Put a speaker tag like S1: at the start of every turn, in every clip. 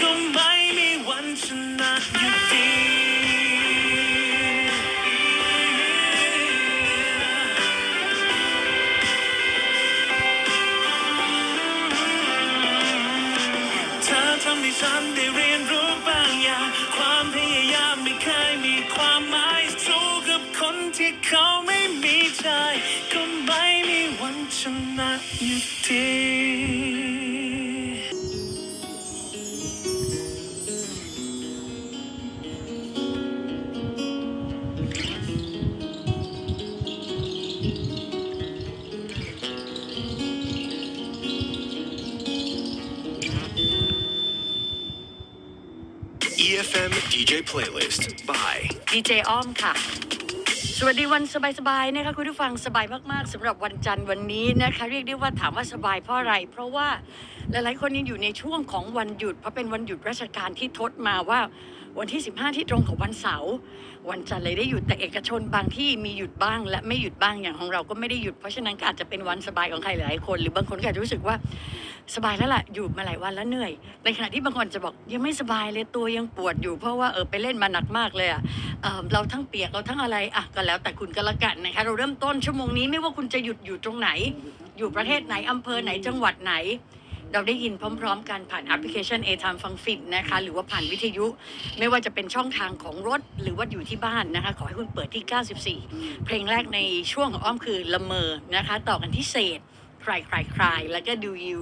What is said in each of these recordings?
S1: ก็ไม่มีวันชนะอยู่ดีเธอทำให้ฉันได้เรียน
S2: FM DJ Playlist by
S3: ดีเจอ้อมค่ะ สวัสดีวันสบายๆนะคะคุณผู้ฟังสบายมากๆสำหรับวันจันทร์วันนี้นะคะ เรียกได้ว่าถามว่าสบายเพราะอะไร เพราะว่าหลายๆคนยังอยู่ในช่วงของวันหยุด เพราะเป็นวันหยุดราชการที่ทดมาว่า วันที่ 15 ที่ตรงกับวันเสาร์วันจันทร์เลยได้หยุดแต่เอกชนบางที่มีหยุดบ้าง และไม่หยุดบ้างอย่างของเราก็ไม่ได้หยุดเพราะฉะนั้นก็อาจจะเป็นวันสบายของใครหลายคน หรือบางคนก็อาจจะรู้สึกว่าสบายแล้วล่ะอยู่มาหลายวันแล้วเหนื่อย ในขณะที่บางคนจะบอกยังไม่สบายเลยตัวยังปวดอยู่ เพราะว่าเออไปเล่นมาหนักมากเลยอะเเราทั้งเปียกเราทั้งอะไรอะก็แล้วแต่คุณก็แล้วกันนะคะเราเริ่มต้นชั่วโมงนี้ไม่ว่าคุณจะหยุดอยู่ตรงไหน อยู่ประเทศไหนอำเภอไหนจังหวัดไหน เราได้ยินพร้อมๆ กันผ่านแอปพลิเคชัน A Time ฟังฟินนะคะ หรือว่าผ่านวิทยุ ไม่ว่าจะเป็นช่องทางของรถหรือว่าอยู่ที่บ้านนะคะ ขอให้คุณเปิดที่ 94 เพลงแรกในช่วงของอ้อมคือละเมอนะคะ ต่อกันที่เศษใครใครใครแล้วก็ดูยู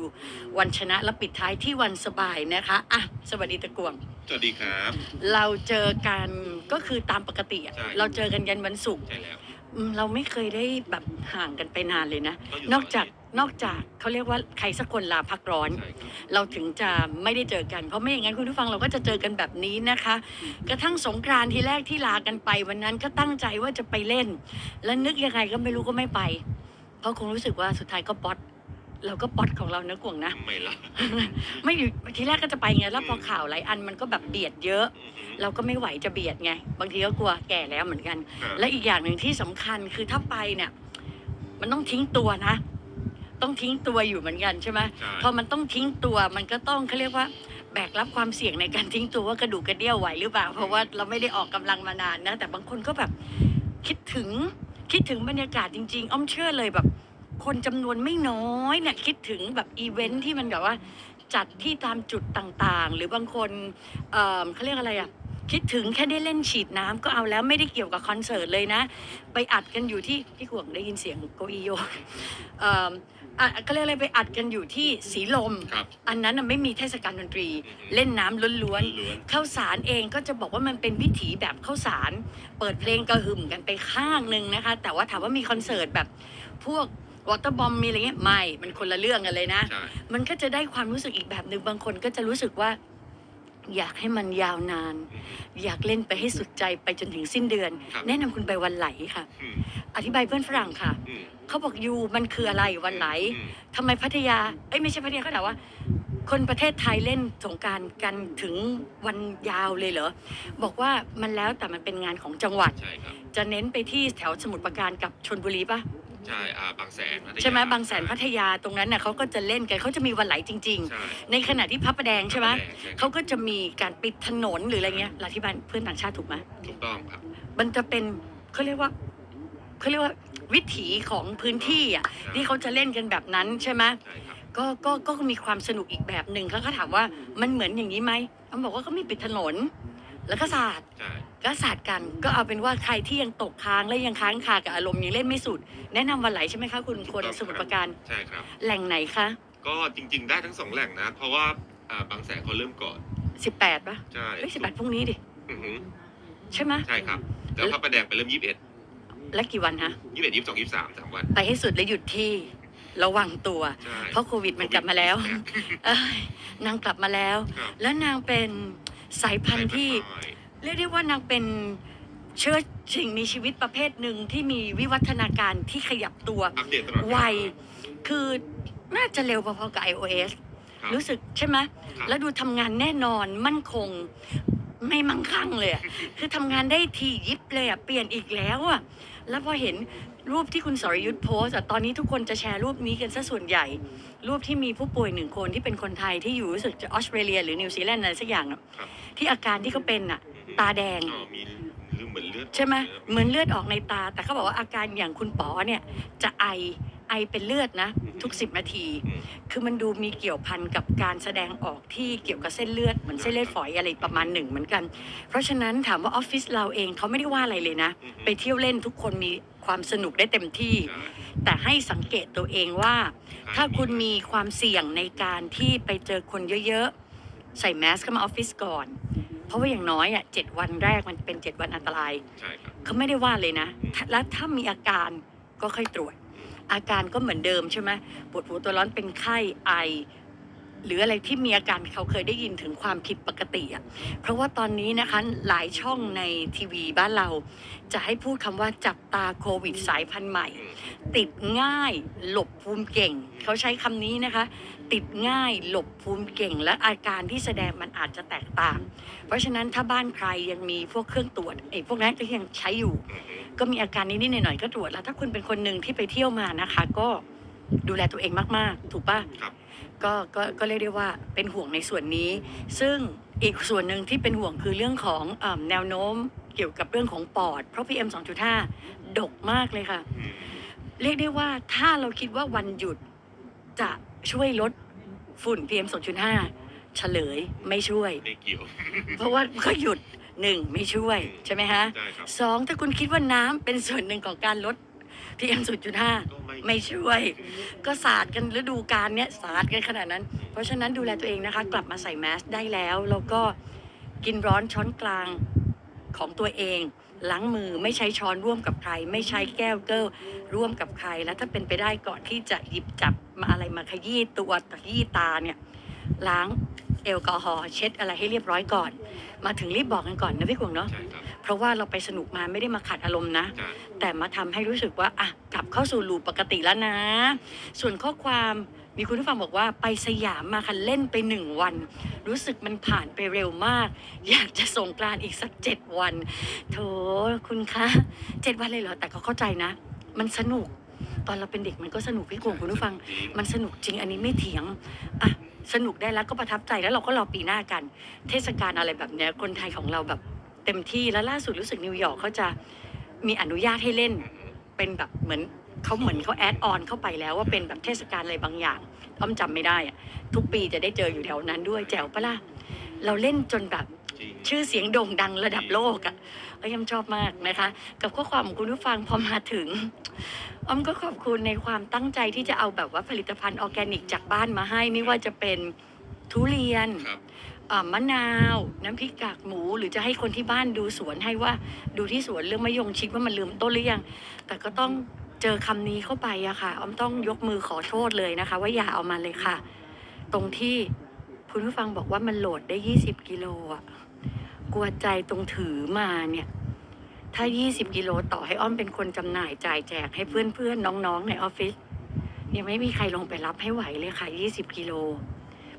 S3: วันชนะแล้วปิดท้ายที่วันสบายนะคะอะสวัสดีตะกวง
S4: สวัสดีครับ
S3: เราเจอกันก็คือตามปกติอะ
S4: ใช่
S3: เราเจอกันยันวันศุกร์
S4: ใช่แล้ว
S3: อืมเราไม่เคยได้แบบห่างกันไปนานเลยนะ
S4: ก็อยู่
S3: นอกจาก
S4: เสาร์อาทิตย์
S3: นอกจากเขาเรียกว่าใครสักคนลาพักร้อน
S4: ใช่ครับ
S3: เราถึงจะไม่ได้เจอกัน เพราะไม่อย่างนั้นคุณผู้ฟังเราก็จะเจอกันแบบนี้นะคะ กระทั่งสงกรานต์ทีแรกที่ลากันไป วันนั้นก็ตั้งใจว่าจะไปเล่น แล้วนึกยังไงก็ไม่รู้ก็ไม่ไป เพราะคงรู้สึกว่าสุดท้ายก็ป๊อตเราก็ป๊อตของเรานะกวงนะ
S4: ทำไมล่ะ
S3: ไม่อยู่ทีแรกก็จะไปไงแล้วพอข่าวหลายอันมันก็แบบเบียดเยอะ
S4: อือหือ
S3: เราก็ไม่ไหวจะเบียดไง บางทีก็กลัวแก่แล้วเหมือนกัน
S4: ครับ
S3: และอีกอย่างหนึ่งที่สำคัญคือถ้าไปเนี่ย มันต้องทิ้งตัวนะ ต้องทิ้งตัวอยู่เหมือนกันใช่ไหม
S4: ใช่
S3: พอมันต้องทิ้งตัวมันก็ต้องเขาเรียกว่า แบกรับความเสี่ยงในการทิ้งตัวว่ากระดูกกระเดี่ยวไหวหรือเปล่า เพราะว่าเราไม่ได้ออกกำลังมานานนะ แต่บางคนก็แบบคิดถึงคิดถึงบรรยากาศจริง ๆ อ้อมเชื่อเลยแบบ คนจำนวนไม่น้อยเนี่ยคิดถึงแบบอีเวนท์ที่มันแบบว่า จัดที่ตามจุดต่างๆ หรือบางคนเอ่อเขาเรียกอะไรอะคิดถึงแค่ได้เล่นฉีดน้ำก็เอาแล้วไม่ได้เกี่ยวกับคอนเสิร์ตเลยนะ ไปอัดกันอยู่ที่พี่ขวงได้ยินเสียงเก้าอี้โยกเอ่อ อะก็เรียกอะไรไปอัดกันอยู่ที่สีลม
S4: ครับ
S3: อันนั้นน่ะไม่มีเทศกาลดนตรี
S4: อือฮึ
S3: เล่นน้ำล้วน
S4: ล้วน
S3: ๆข้าวสารเองก็จะบอกว่ามันเป็นวิถีแบบข้าวสาร เปิดเพลงกระหึ่มกันไปข้างหนึ่งนะคะ แต่ว่าถามว่ามีคอนเสิร์ตแบบ พวกวอเตอร์บอมมีอะไรเงี้ยไม่ มันคนละเรื่องกันเลยนะ
S4: ๆใช่
S3: มันก็จะได้ความรู้สึกอีกแบบหนึ่งบางคนก็จะรู้สึกว่า อยากให้มันยาวนาน
S4: อือหือ
S3: อยากเล่นไปให้สุดใจไปจนถึงสิ้นเดือน
S4: ครับ
S3: แนะนำคุณไปวันไหลค่ะ
S4: อืม
S3: อธิบายเพื่อนฝรั่งค่ะ
S4: อืม
S3: เขาบอกยูมันคืออะไรวันไหล
S4: อืม
S3: ทำไมพัทยา เอ้ยไม่ใช่พัทยาเขาถามว่า คนประเทศไทยเล่นสงกรารกันถึงวันยาวเลยเหรอ บอกว่ามันแล้วแต่มันเป็นงานของจังหวัด
S4: ใช่ครับ
S3: จะเน้นไปที่แถวสมุทรปราการกับชนบุรีปะ
S4: ใช่อ่าบางแสนพัทยา
S3: ใช่ไหมบางแสนพัทยาตรงนั้นน่ะเขาก็จะเล่นกันเขาจะมีวันไหลจริง
S4: ใช่
S3: ๆ ในขณะที่พระประแดงใช่ไหม
S4: ใช่
S3: เขาก็จะมีการปิดถนนหรืออะไรเงี้ยเราที่บ้านเพื่อนต่างชาติถูกไหม
S4: ถูกต้องครับ
S3: มันจะเป็นเขาเรียกว่าเขาเรียกว่าวิถีของพื้นที่อะที่เขาจะเล่นกันแบบนั้นใช่ไหม
S4: ใช่ครับ
S3: ก็ก็ก็มีความสนุกอีกแบบหนึ่งเขาก็ถามว่ามันเหมือนอย่างนี้ไหมเขาบอกว่าก็มีปิดถนน แล้วก็สาด
S4: ใช่
S3: ก็สาดกันก็เอาเป็นว่าใครที่ยังตกค้างและยังค้างคากับอารมณ์ยังเล่นไม่สุด แนะนำวันไหลใช่ไหมคะคุณคนสมุทรปราการ
S4: ใช่ครับ
S3: แหล่งไหนคะ
S4: ก็จริง ๆ ได้ทั้งสองแหล่งนะ เพราะว่าอ่าบางแสนเขาเริ่มก่อน
S3: 18ปะ
S4: ใช่
S3: เฮ้ยสิบแปดพรุ่งนี้ดิ
S4: อือหือ
S3: ใช่ไหม
S4: ใช่ครับ แล้วพระประแดงไปเริ่มยี่สิบเอ็ด
S3: และกี่วันฮะ
S4: ยี่สิบเอ็ดยี่สิบสองยี่สิบสามสามวัน
S3: ไปให้สุดและหยุดที่ระวังตัว
S4: ใช่
S3: เพราะโควิดมันกลับมาแล้ว เอ้ยนางกลับมาแล้ว
S4: ครับ
S3: แล้วนางเป็นสายพันธุ์ที่
S4: ใช่
S3: เรียกได้ว่านางเป็นเชื้อสิ่งมีชีวิตประเภทหนึ่งที่มีวิวัฒนาการที่ขยับตัว
S4: อัปเดตตลอดเวลา
S3: ไวคือน่าจะเร็วพอๆกับ iOS
S4: ครับ
S3: รู้สึกใช่ไหม
S4: ครับ
S3: แล้วดูทำงานแน่นอนมั่นคง ไม่มั่งคั่งเลยอะ คือทำงานได้ทียิบเลยอะเปลี่ยนอีกแล้วอะแล้วพอเห็นรูปที่คุณสรยุทธ์โพสต์อะตอนนี้ทุกคนจะแชร์รูปนี้กันซะส่วนใหญ่ รูปที่มีผู้ป่วยหนึ่งคนที่เป็นคนไทยที่อยู่รู้สึกจะออสเตรเลีย หรือนิวซีแลนด์อะไรสักอย่างอะ
S4: ครับ
S3: ที่อาการที่เขาเป็นอะ ตาแดง
S4: อ๋อมีเรื่องเหมือนเลือด
S3: ใช่ไหม
S4: ออก
S3: เหมือนเลือดออกในตา แต่เขาบอกว่าอาการอย่างคุณป๋อเนี่ย จะไอไอเป็นเลือดนะ ทุกสิบนาที
S4: อืม
S3: คือมันดูมีเกี่ยวพันกับการแสดงออกที่เกี่ยวกับเส้นเลือดเหมือนเส้นเลือดฝอยอะไรประมาณหนึ่งเหมือนกัน เพราะฉะนั้นถามว่าออฟฟิศเราเองเขาไม่ได้ว่าอะไรเลยนะ
S4: อืม
S3: ไปเที่ยวเล่นทุกคนมีความสนุกได้เต็มที่
S4: ใช่
S3: แต่ให้สังเกตตัวเองว่า ถ้าคุณมีความเสี่ยงในการที่ไปเจอคนเยอะๆ ใส่แมสเข้ามาออฟฟิศก่อน เพราะว่าอย่างน้อยอะเจ็ดวันแรกมันเป็นเจ็ดวันอันตราย
S4: ใช่ครับ
S3: เขาไม่ได้ว่าเลยนะถ้าแล้วถ้ามีอาการก็ค่อยตรวจ อาการก็เหมือนเดิมใช่ไหมปวดหัวตัวร้อนเป็นไข้ไอ หรืออะไรที่มีอาการเขาเคยได้ยินถึงความผิดปกติอะเพราะว่าตอนนี้นะคะหลายช่องในทีวีบ้านเรา จะให้พูดคำว่าจับตาโควิดสายพันธุ์ใหม่ ติดง่ายหลบภูมิเก่ง เขาใช้คำนี้นะคะ ติดง่ายหลบภูมิเก่ง และอาการที่แสดงมันอาจจะแตกต่าง เพราะฉะนั้นถ้าบ้านใครยังมีพวกเครื่องตรวจไอ้พวกนั้นก็ยังใช้อยู่ ก็มีอาการนิดๆหน่อยๆก็ตรวจแล้ว ถ้าคุณเป็นคนหนึ่งที่ไปเที่ยวมานะคะก็ ดูแลตัวเองมาก ๆ ถูกปะ
S4: ครับ
S3: ก็ก็ก็เรียกได้ว่าเป็นห่วงในส่วนนี้ ซึ่งอีกส่วนหนึ่งที่เป็นห่วงคือเรื่องของเอมแนวโน้มเกี่ยวกับเรื่องของปอด เพราะ PM 2.5 ดกมากเลยค่ะ
S4: อืม
S3: เรียกได้ว่าถ้าเราคิดว่าวันหยุดจะช่วยลดฝุ่น PM 2.5 เฉลยไม่ช่วย
S4: ไม่เกี่ยว
S3: เพราะว่าก็หยุดหนึ่งไม่ช่วยใช่ไหมฮะ
S4: ใช่ครับ
S3: สองถ้าคุณคิดว่าน้ำเป็นส่วนหนึ่งของการลด PM 2.5
S4: ก็ไม่
S3: ไม่ช่วย ก็สาดกันฤดูกาลเนี้ยสาดกันขนาดนั้น เพราะฉะนั้นดูแลตัวเองนะคะ กลับมาใส่แมสได้แล้ว แล้วก็กินร้อนช้อนกลางของตัวเองล้างมือไม่ใช้ช้อนร่วมกับใคร ไม่ใช้แก้วเกิลร่วมกับใคร แล้วถ้าเป็นไปได้ก่อนที่จะหยิบจับมาอะไรมาขยี้ตัวขยี้ตาเนี่ยล้าง แอลกอฮอล์เช็ดอะไรให้เรียบร้อยก่อน มาถึงรีบบอกกันก่อนนะพี่กวงเนาะ
S4: ใช่ครับ
S3: เพราะว่าเราไปสนุกมาไม่ได้มาขัดอารมณ์นะ
S4: ใช่
S3: แต่มาทำให้รู้สึกว่าอะกลับเข้าสู่ลูปปกติแล้วนะ ส่วนข้อความมีคุณผู้ฟังบอกว่าไปสยามมาคันเล่นไปหนึ่งวัน รู้สึกมันผ่านไปเร็วมาก อยากจะส่งกรานต์อีกสักเจ็ดวันโถคุณคะเจ็ดวันเลยเหรอแต่ก็เข้าใจนะ มันสนุก ตอนเราเป็นเด็กมันก็สนุกพี่กวงคุณผู้ฟัง
S4: จริง
S3: มันสนุกจริงอันนี้ไม่เถียงอะ สนุกได้แล้วก็ประทับใจแล้วเราก็รอปีหน้ากัน เทศกาลอะไรแบบเนี้ยคนไทยของเราแบบเต็มที่แล้วล่าสุดรู้สึกนิวยอร์กเขาจะมีอนุญาตให้เล่นเป็นแบบเหมือนเขาเหมือนเขาแอดออนเข้าไปแล้วว่าเป็นแบบเทศกาลอะไรบางอย่างอ้อมจำไม่ได้อะทุกปีจะได้เจออยู่แถวนั้นด้วยแจ๋วปะล่ะเราเล่นจนแบบ ชื่อเสียงโด่งดังระดับโลกอะ่ะก็ยังชอบมากนะคะ กับข้อความของคุณผู้ฟังพอมาถึงอ้อมก็ขอบคุณในความตั้งใจที่จะเอาแบบว่าผลิตภัณฑ์ออร์แกนิกจากบ้านมาให้ ไม่ว่าจะเป็นทุเรียน
S4: ครับ
S3: อ่ามะนาว น้ำพริกกากหมู หรือจะให้คนที่บ้านดูสวนให้ว่าดูที่สวนเรื่องมะยงชิดว่ามันลืมต้นหรือยัง แต่ก็ต้องเจอคำนี้เข้าไปอะค่ะอ้อมต้องยกมือขอโทษเลยนะคะ ว่าอย่าเอามาเลยค่ะ ตรงที่คุณผู้ฟังบอกว่ามันโหลดได้ 20 กิโลอะ กลัวใจตรงถือมาเนี่ย ถ้า 20 กิโลต่อให้อ้อมเป็นคนจำหน่ายจ่ายแจกให้เพื่อนๆ น้องๆ ในออฟฟิศยังไม่มีใครลงไปรับให้ไหวเลยค่ะ 20 กิโล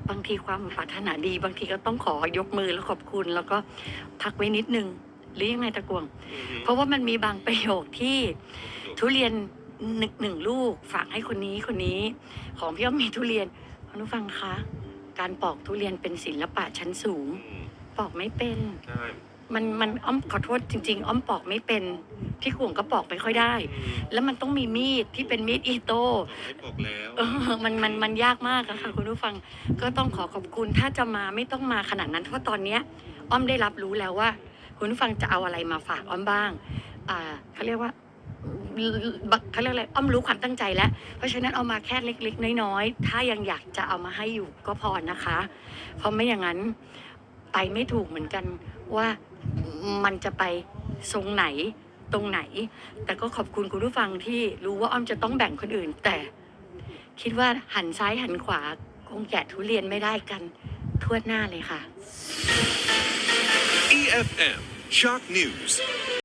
S3: บางทีความปรารถนาดี บางทีก็ต้องขอยกมือแล้วขอบคุณ แล้วก็พักไว้นิดนึง หรือยังไงตะกวง
S4: อืม
S3: เพราะว่ามันมีบางประโยคที่ทุเรียนหนึ่งหนึ่งลูกฝากให้คนนี้คนนี้ ของพี่อ้อมมีทุเรียนคุณผู้ฟังคะ การปอกทุเรียนเป็นศิลปะชั้นสูง
S4: อืม
S3: ปอกไม่เป็น
S4: ใช่
S3: มันมันอ้อมขอโทษจริง ๆ อ้อมปอกไม่เป็น พี่ขวงก็ปอกไม่ค่อยได้
S4: อืม
S3: แล้วมันต้องมีมีดที่เป็นมีดอีโต้
S4: ให้บอกแล้ว
S3: เออมันมันมันยากมากอะค่ะคุณผู้ฟังก็ต้องขอขอบคุณถ้าจะมาไม่ต้องมาขนาดนั้นเพราะตอนเนี้ยอ้อมได้รับรู้แล้วว่า คุณผู้ฟังจะเอาอะไรมาฝากอ้อมบ้าง อ่าเขาเรียกว่าเขาเรียกอะไรอ้อมรู้ความตั้งใจแล้ว เพราะฉะนั้นเอามาแค่เล็ก ๆ น้อยๆถ้ายังอยากจะเอามาให้อยู่ก็พอนะคะ เพราะไม่อย่างนั้น ไปไม่ถูกเหมือนกันว่ามันจะไปทรงไหนตรงไหน แต่ก็ขอบคุณคุณผู้ฟังที่รู้ว่าอ้อมจะต้องแบ่งคนอื่น แต่คิดว่าหันซ้ายหันขวาคงแกะทุเรียนไม่ได้กันทั่วหน้าเลยค่ะ
S2: EFM Shock News